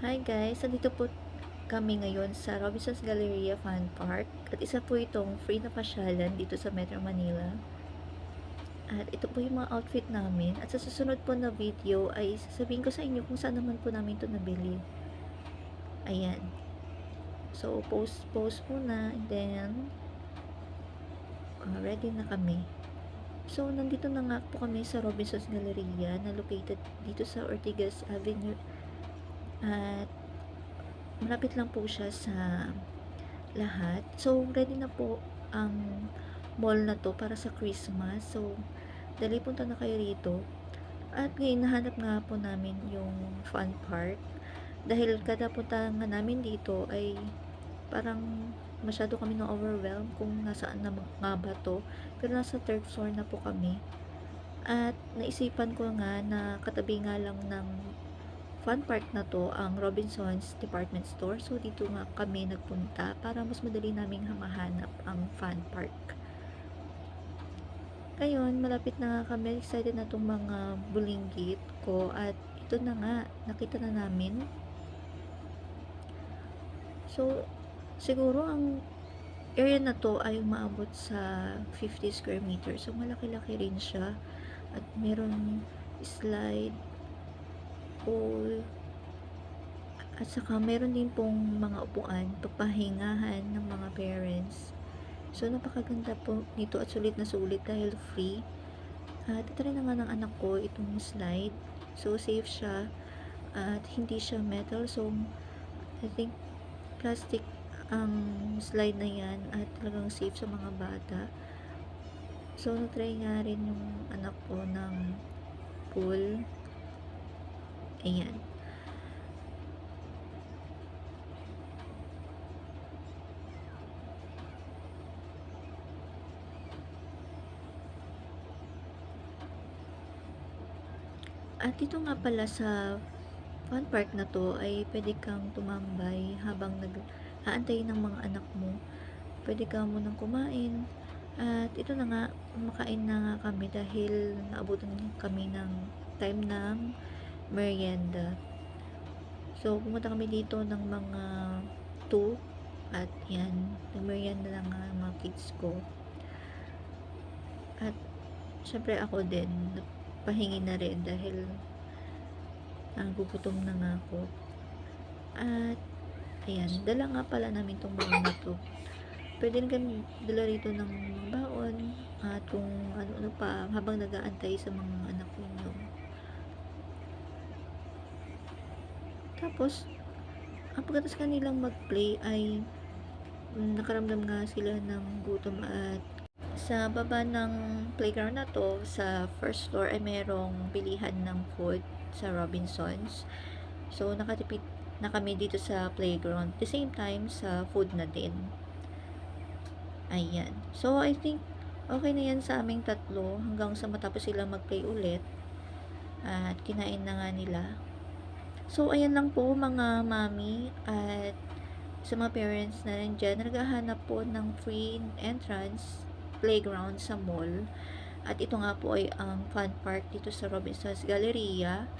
Hi guys, nandito po kami ngayon sa Robinsons Galleria Fun Park at isa po itong free na pasyalan dito sa Metro Manila. At ito po yung mga outfit namin at sa susunod po na video ay sasabihin ko sa inyo kung saan naman po namin ito nabili. Ayan. So, post, post muna and then uh, ready na kami. So, nandito na nga po kami sa Robinsons Galleria na located dito sa Ortigas Avenue at malapit lang po siya sa lahat. So, ready na po ang mall na to para sa Christmas. So, dali punta na kayo rito. At ngayon, nahanap nga po namin yung fun park. Dahil kada punta nga namin dito ay parang masyado kami na overwhelm kung nasaan na nga ba to. Pero nasa third floor na po kami. At naisipan ko nga na katabi nga lang ng fun park na to ang Robinsons Department Store. So, dito nga kami nagpunta para mas madali naming mahanap ang fun park. Ngayon, malapit na nga kami. Excited na itong mga bulinggit ko. At ito na nga, nakita na namin. So, siguro ang area na to ay umaabot sa 50 square meters. So, malaki-laki rin siya. At meron slide, pool, at saka meron din pong mga upuan, papahingahan ng mga parents. So, napakaganda po nito at sulit na sulit dahil free. At ito rin naman ng anak ko, itong slide. So, safe siya. At hindi siya metal. So, I think plastic ang slide na yan at talagang safe sa mga bata. So, natry nga rin yung anak ko ng pool. Ayan. At dito nga pala sa fun park na to ay pwede kang tumambay habang nag-aantay ng mga anak mo. Pwede ka munang kumain. At ito na nga, makain na nga kami dahil naabutan kami ng time ng merienda. So, pumunta kami dito ng mga 2 at yan, nagmerienda na nga ang mga kids ko. At syempre ako din, pahingi na rin dahil nagugutom na nga ako. At ayan, dala nga pala namin tong baon na to. Pwede rin kami dala rito ng baon at kung ano-ano pa habang nag-aantay sa mga anak ninyo. Tapos, ang pagkatas kanilang mag-play ay mm, nakaramdam nga sila ng gutom at sa baba ng playground na to, sa first floor ay merong bilihan ng food sa Robinsons. So, nakatipid na kami dito sa playground. At the same time, sa food na din. Ayan. So, I think, okay na yan sa aming tatlo hanggang sa matapos sila mag-play ulit. At kinain na nga nila. So, ayan lang po mga mami at sa mga parents na nandyan, naghahanap po ng free entrance playground sa mall. At ito nga po ay ang fun park dito sa Robinsons Galleria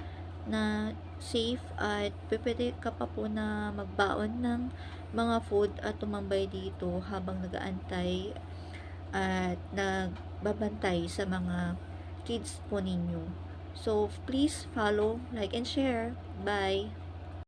na safe at pwede ka pa po na magbaon ng mga food at tumambay dito habang nagaantay at nagbabantay sa mga kids po ninyo. So, please follow, like, and share. Bye!